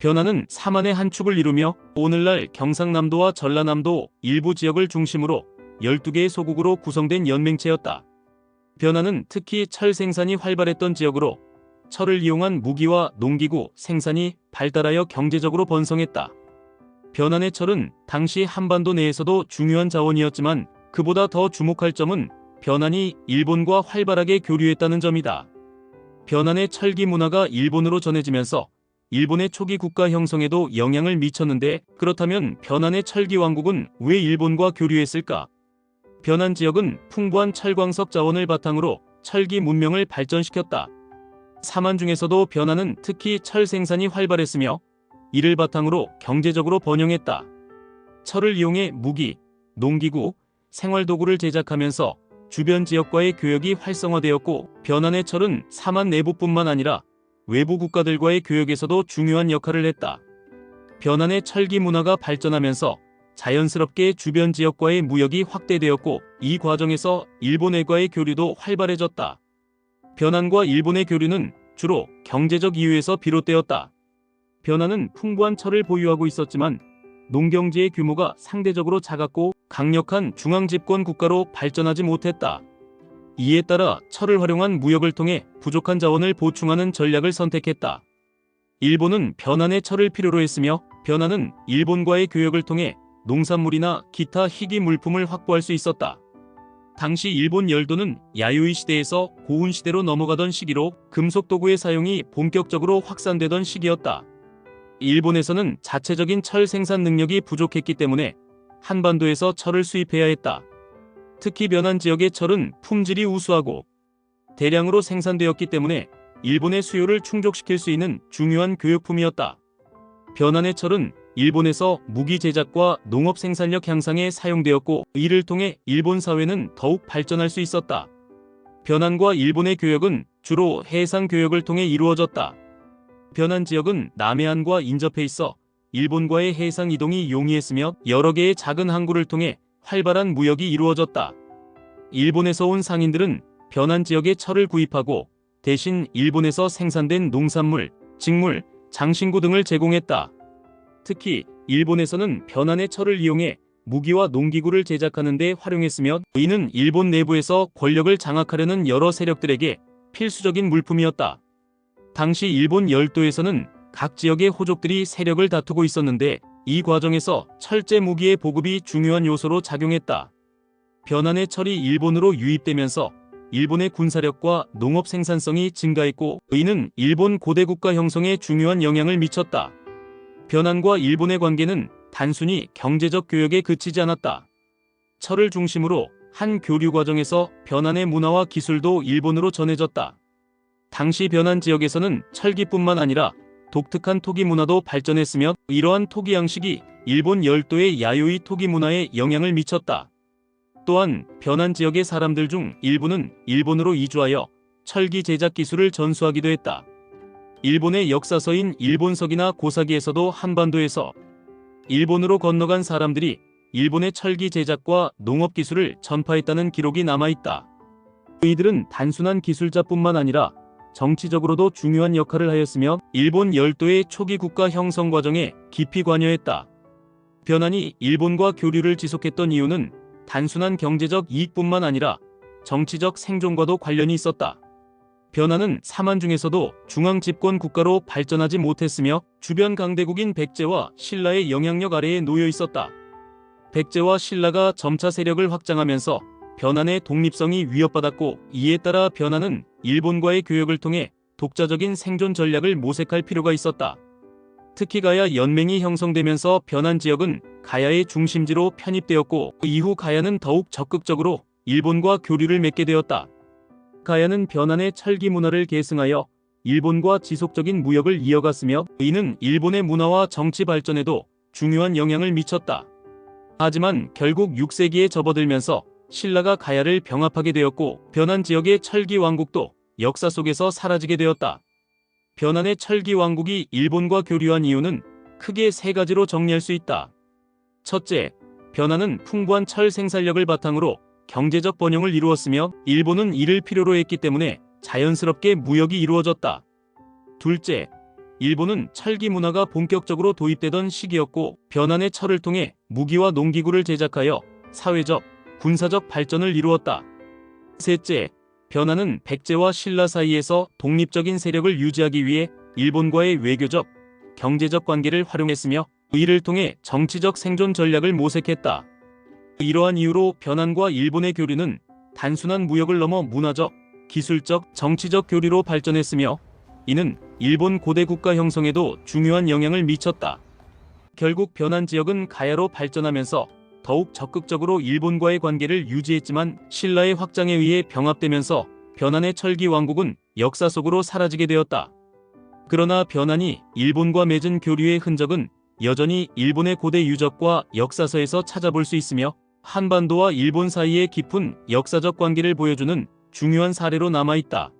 변화는 사만의 한 축을 이루며 오늘날 경상남도와 전라남도 일부 지역을 중심으로 12개의 소국으로 구성된 연맹체였다. 변화는 특히 철 생산이 활발했던 지역으로 철을 이용한 무기와 농기구 생산이 발달하여 경제적으로 번성했다. 변환의 철은 당시 한반도 내에서도 중요한 자원이었지만 그보다 더 주목할 점은 변환이 일본과 활발하게 교류했다는 점이다. 변환의 철기 문화가 일본으로 전해지면서 일본의 초기 국가 형성에도 영향을 미쳤는데 그렇다면 변환의 철기 왕국은 왜 일본과 교류했을까? 변환 지역은 풍부한 철광석 자원을 바탕으로 철기 문명을 발전시켰다. 사만 중에서도 변환은 특히 철 생산이 활발했으며 이를 바탕으로 경제적으로 번영했다. 철을 이용해 무기, 농기구, 생활도구를 제작하면서 주변 지역과의 교역이 활성화되었고 변환의 철은 사만 내부뿐만 아니라 외부 국가들과의 교역에서도 중요한 역할을 했다. 변환의 철기 문화가 발전하면서 자연스럽게 주변 지역과의 무역이 확대되었고 이 과정에서 일본해과의 교류도 활발해졌다. 변환과 일본의 교류는 주로 경제적 이유에서 비롯되었다. 변환은 풍부한 철을 보유하고 있었지만 농경지의 규모가 상대적으로 작았고 강력한 중앙집권 국가로 발전하지 못했다. 이에 따라 철을 활용한 무역을 통해 부족한 자원을 보충하는 전략을 선택했다. 일본은 변환의 철을 필요로 했으며 변환은 일본과의 교역을 통해 농산물이나 기타 희귀 물품을 확보할 수 있었다. 당시 일본 열도는 야요이 시대에서 고운 시대로 넘어가던 시기로 금속 도구의 사용이 본격적으로 확산되던 시기였다. 일본에서는 자체적인 철 생산 능력이 부족했기 때문에 한반도에서 철을 수입해야 했다. 특히 변한 지역의 철은 품질이 우수하고 대량으로 생산되었기 때문에 일본의 수요를 충족시킬 수 있는 중요한 교역품이었다. 변환의 철은 일본에서 무기 제작과 농업 생산력 향상에 사용되었고 이를 통해 일본 사회는 더욱 발전할 수 있었다. 변환과 일본의 교역은 주로 해상 교역을 통해 이루어졌다. 변환 지역은 남해안과 인접해 있어 일본과의 해상 이동이 용이했으며 여러 개의 작은 항구를 통해 활발한 무역이 이루어졌다. 일본에서 온 상인들은 변환 지역의 철을 구입하고 대신 일본에서 생산된 농산물, 직물, 장신구 등을 제공했다. 특히 일본에서는 변환의 철을 이용해 무기와 농기구를 제작하는 데 활용했으며 이는 일본 내부에서 권력을 장악하려는 여러 세력들에게 필수적인 물품이었다. 당시 일본 열도에서는 각 지역의 호족들이 세력을 다투고 있었는데 이 과정에서 철제 무기의 보급이 중요한 요소로 작용했다. 변환의 철이 일본으로 유입되면서 일본의 군사력과 농업 생산성이 증가했고 이는 일본 고대 국가 형성에 중요한 영향을 미쳤다. 변환과 일본의 관계는 단순히 경제적 교역에 그치지 않았다. 철을 중심으로 한 교류 과정에서 변환의 문화와 기술도 일본으로 전해졌다. 당시 변환 지역에서는 철기뿐만 아니라 독특한 토기 문화도 발전했으며 이러한 토기 양식이 일본 열도의 야요이 토기 문화에 영향을 미쳤다. 또한 변환 지역의 사람들 중 일부는 일본으로 이주하여 철기 제작 기술을 전수하기도 했다. 일본의 역사서인 일본석이나 고사기에서도 한반도에서 일본으로 건너간 사람들이 일본의 철기 제작과 농업 기술을 전파했다는 기록이 남아있다. 이들은 단순한 기술자뿐만 아니라 정치적으로도 중요한 역할을 하였으며 일본 열도의 초기 국가 형성 과정에 깊이 관여했다. 변환이 일본과 교류를 지속했던 이유는 단순한 경제적 이익뿐만 아니라 정치적 생존과도 관련이 있었다. 변환은 사만 중에서도 중앙 집권 국가로 발전하지 못했으며 주변 강대국인 백제와 신라의 영향력 아래에 놓여 있었다. 백제와 신라가 점차 세력을 확장하면서 변환의 독립성이 위협받았고 이에 따라 변환은 일본과의 교역을 통해 독자적인 생존 전략을 모색할 필요가 있었다. 특히 가야 연맹이 형성되면서 변환 지역은 가야의 중심지로 편입되었고 이후 가야는 더욱 적극적으로 일본과 교류를 맺게 되었다. 가야는 변환의 철기 문화를 계승하여 일본과 지속적인 무역을 이어갔으며 이는 일본의 문화와 정치 발전에도 중요한 영향을 미쳤다. 하지만 결국 6세기에 접어들면서 신라가 가야를 병합하게 되었고 변환 지역의 철기 왕국도 역사 속에서 사라지게 되었다. 변환의 철기 왕국이 일본과 교류한 이유는 크게 세 가지로 정리할 수 있다. 첫째, 변환은 풍부한 철 생산력을 바탕으로 경제적 번영을 이루었으며 일본은 이를 필요로 했기 때문에 자연스럽게 무역이 이루어졌다. 둘째, 일본은 철기 문화가 본격적으로 도입되던 시기였고 변환의 철을 통해 무기와 농기구를 제작하여 사회적, 군사적 발전을 이루었다. 셋째, 변환은 백제와 신라 사이에서 독립적인 세력을 유지하기 위해 일본과의 외교적, 경제적 관계를 활용했으며 이를 통해 정치적 생존 전략을 모색했다. 이러한 이유로 변환과 일본의 교류는 단순한 무역을 넘어 문화적, 기술적, 정치적 교류로 발전했으며 이는 일본 고대 국가 형성에도 중요한 영향을 미쳤다. 결국 변환 지역은 가야로 발전하면서 더욱 적극적으로 일본과의 관계를 유지했지만 신라의 확장에 의해 병합되면서 변환의 철기 왕국은 역사 속으로 사라지게 되었다. 그러나 변환이 일본과 맺은 교류의 흔적은 여전히 일본의 고대 유적과 역사서에서 찾아볼 수 있으며 한반도와 일본 사이의 깊은 역사적 관계를 보여주는 중요한 사례로 남아 있다.